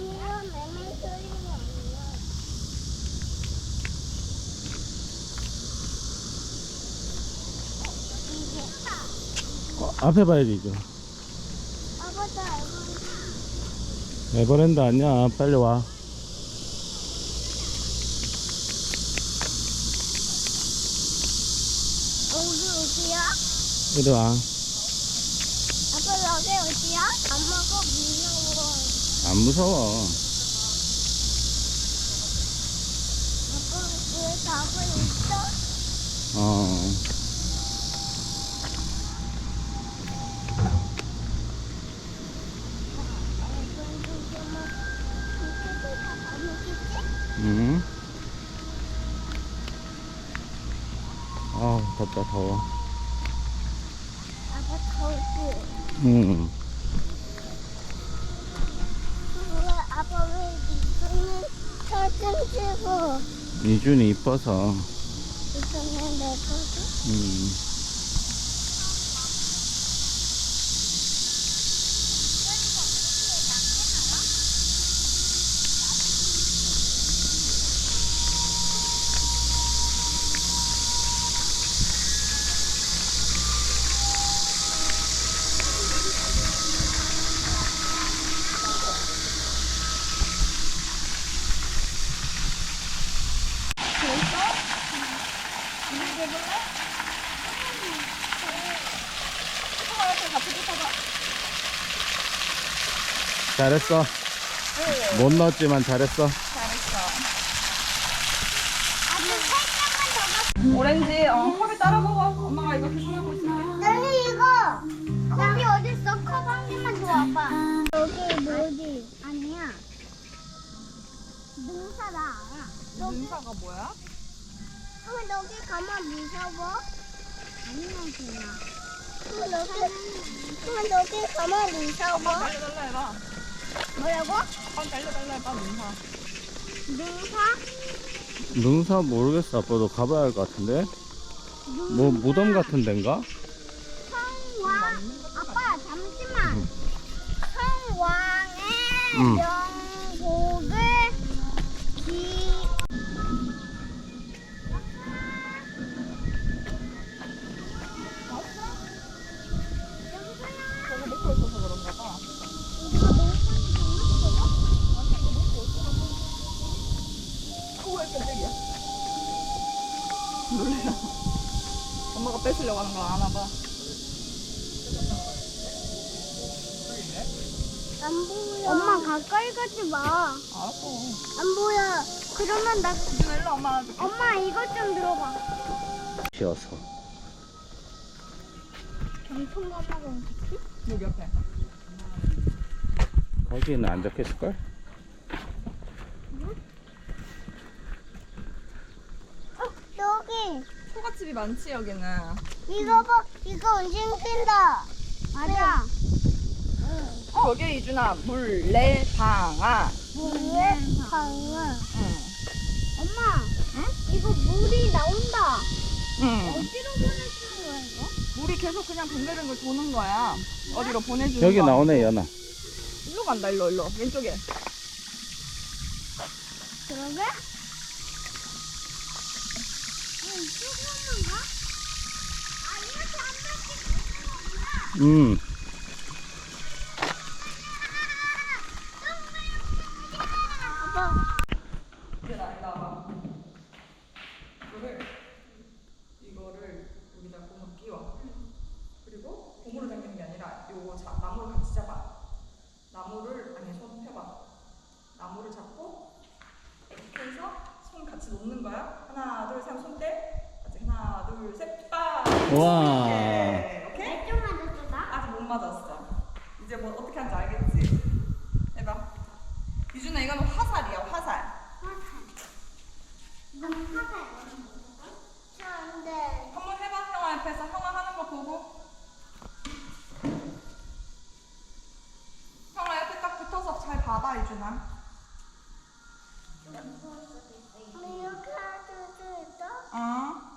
이런 없나? 이게 어, 앞에 봐야지 이제 아빠도 알고 에버랜드 아니야 빨리 와 여기 어디야? 이리 와 아빠 여기 어디야? 엄마가 무서워. 안 무서워? 어 응. 아 덥다 더워 아빠 더울지. 응. 이준이 이뻐서 내 거지? 음. 잘했어. 못 넣었지만 잘했어. 오렌지 어 컵에 따라 먹어. 엄마가 이거 계산하고 있을게 아니 이거. 컵이 어딨어? 컵 한 개만 줘 아빠 여기 뭐지? 아니야. 능사다. 여기. 능사가 뭐야? 한번 여기 가면 무서워? 아니야 그냥. 한번 여기 여기 가면 무서워? 달려달라 해봐 뭐라고? 어 달려달라 해봐 능사 능사? 능사 모르겠어 아빠도 가봐야 할 것 같은데 뭐 무덤 같은 데인가? 성왕 아빠 잠시만 성왕의 응. 명 엄마가 뺏으려고 하는 걸 아나 봐 안 보여. 엄마 가까이 가지 마. 알았어 안 보여. 그러면 나 유준아 일로 엄마 엄마 이것 좀 들어봐. 쉬어서 경통 가봐가 여기 옆에 거기는 안 적혀있을걸? 어 여기 소갓집이 많지 여기는 이거 봐. 이거 은신 낀다. 맞아. 거기에 이준아 물레방아 물에 강아. 응. 엄마. 응? 이거 물이 나온다. 응. 어디로 보내주는 거야 이거? 물이 계속 그냥 뱅글뱅글 도는 거야 어디로 보내주는 여기 거야 나오네 연아 일로 간다 일로 일로 왼쪽에 그러게? 도는 거구나. 음 아빠. 이준아 일로 와봐 이거를 이거를 여기다 고무 끼워 그리고 고무를 당기는 게 아니라 요거 자, 나무를 같이 잡아 나무를 아니 손 펴봐 나무를 잡고 이렇게 해서 손 같이 놓는 거야 하나 둘셋 손대 같이 하나 둘셋빠 와. 오케이 좀 맞았어, 나? 아직 못 맞았어 이제 뭐 어떻게 하는지 알겠지 해봐 유준아 이거는 화살이야 화살 화살. 이건 화살. 저, 근데. 한번 해봐 형아 옆에서 형아 하는 거 보고 형아 옆에 딱 붙어서 잘 봐봐 유준아 이렇게 할 수도 있어? 어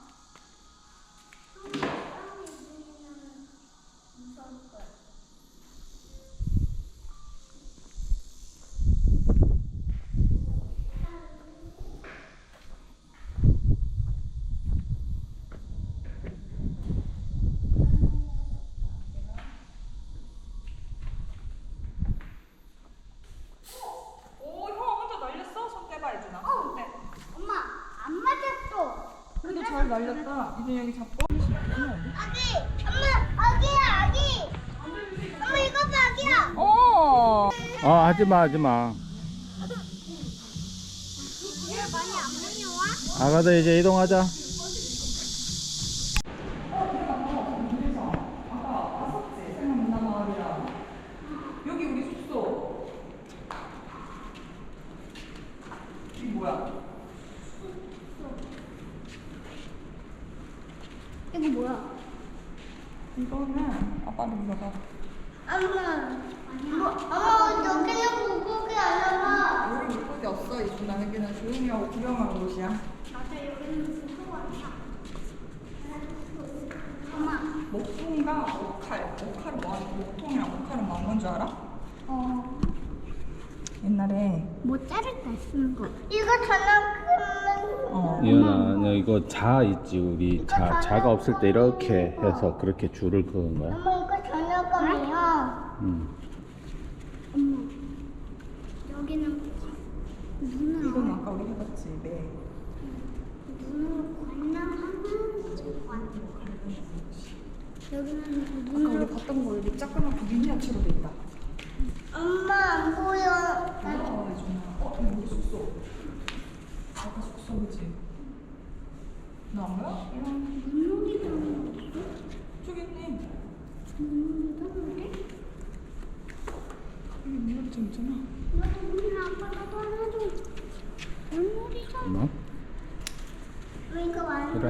날렸다. 이제 여기 잡고. 아기, 엄마, 아기야, 아기. 엄마 이거 봐, 아기야. 어. 아 하지마 하지마 얘 많이 안 무서워? 아가들 이제 이동하자 아까 봤었지? 생각나 마을이랑. 여기 우리 숙소. 이 뭐야? 이거 뭐야? 이거는 아빠를 물어봐. 엄마. 뭐, 엄마 여기는 물고기 아니야. 여기 물고기 없어. 이쪽 나에게는 조용히 하고 구경하는 곳이야. 맞아, 여기는 물고기 아니야. 엄마. 목통과 목칼. 목칼은 뭐 목통이랑 목칼은 뭐뭔줄 알아? 어. 옛날에 뭐 자를 때 쓰는 거. 이거 전화 끄면. 어. 이현아 너 이거 자 있지 우리 자 자가 없을 때 이렇게 해서 그렇게 줄을 그은 거야 엄마 이거 저녁감이야. 음. 엄마. 여기는 이건 아까 우리 해봤지. 네. 눈으로 관람하는 관. 여기는 아까 우리. 봤던 거 여기 작은 미니어처로 돼 있다. 엄마 안 보여. 어, 정말. 어, 이거 숙 숙소 그지? 나안 보여? 눈놀이장 저기 있네. 눈놀이장 여기 미니어처 있잖아. 나도 눈 아빠가 하나도 눈놀이장. 엄마 이거 완전 그래.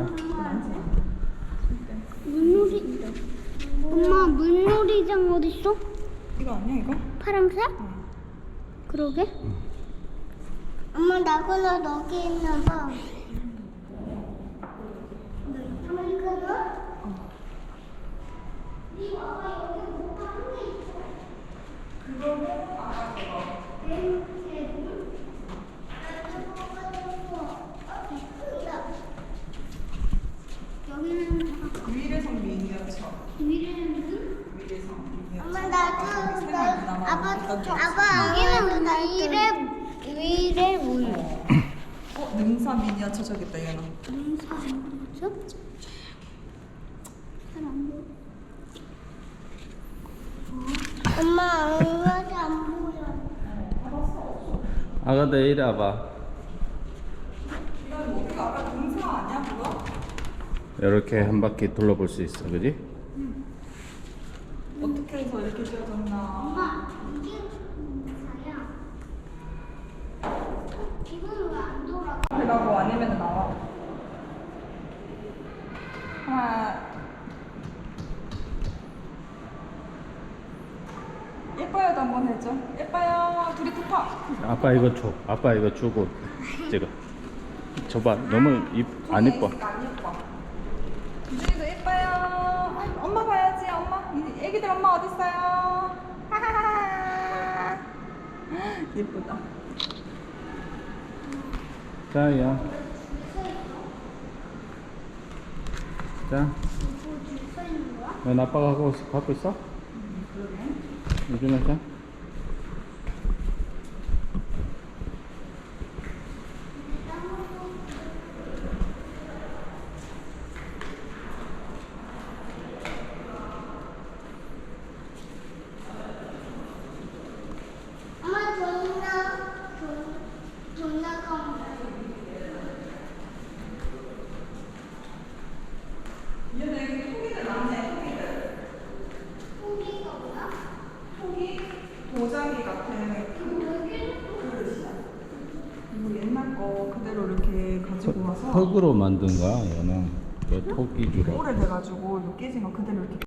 물놀이. 엄마 물놀이장 어디 있어? 이거 아니야 이거? 파란색? 어. 그러게. 엄마 나그나 여기 있나 봐. 그거는 아까 그거. 여기는 위례성 미니어처. 위례는 위례성 미니어처. 엄마 나도 생각이 나 나면 아빠 어떤 줄 아빠 여기는 위례 위례 문 어, 능사 미니어처 저기 있다 얘는. 능사 뭐죠? 잘안 보여. 엄마 응아지 안 보여. 아가들 이리 와봐 이건 우리가 아까 능사 아니야 그거? 이렇게 한 바퀴 둘러볼 수 있어 그지? 어떻게 해서 이렇게 지어졌나? 엄마 이게 능사야. 이거는 왜안 돌아가? 들어가고 아니면 나와. 하나. 예뻐요도 한번 해줘. 예뻐요. 둘이 붙어. 아빠 이거 줘 아빠 이거 주고 찍어 줘봐 너무 입, 안 이뻐 안 예뻐. 예뻐요. 아, 엄마 봐야지. 엄마. 이 애기들 엄마 어디 있어요? 하하하. 예쁘다. 자야 자? 넌 아빠가 하고 있- 갖고 있어? 유준아 자 엄마 존나 존 존나 깜. 얘네 여기 토기들 많네. 토기들. 고기가 뭐야? 토기 도자기 같은 그릇이야. 이거 옛날 거 그대로 이렇게 가지고 와서 흙으로 만든 거야 얘는. 그 토끼 주로. 오래돼가지고 깨진 거 그대로 이렇게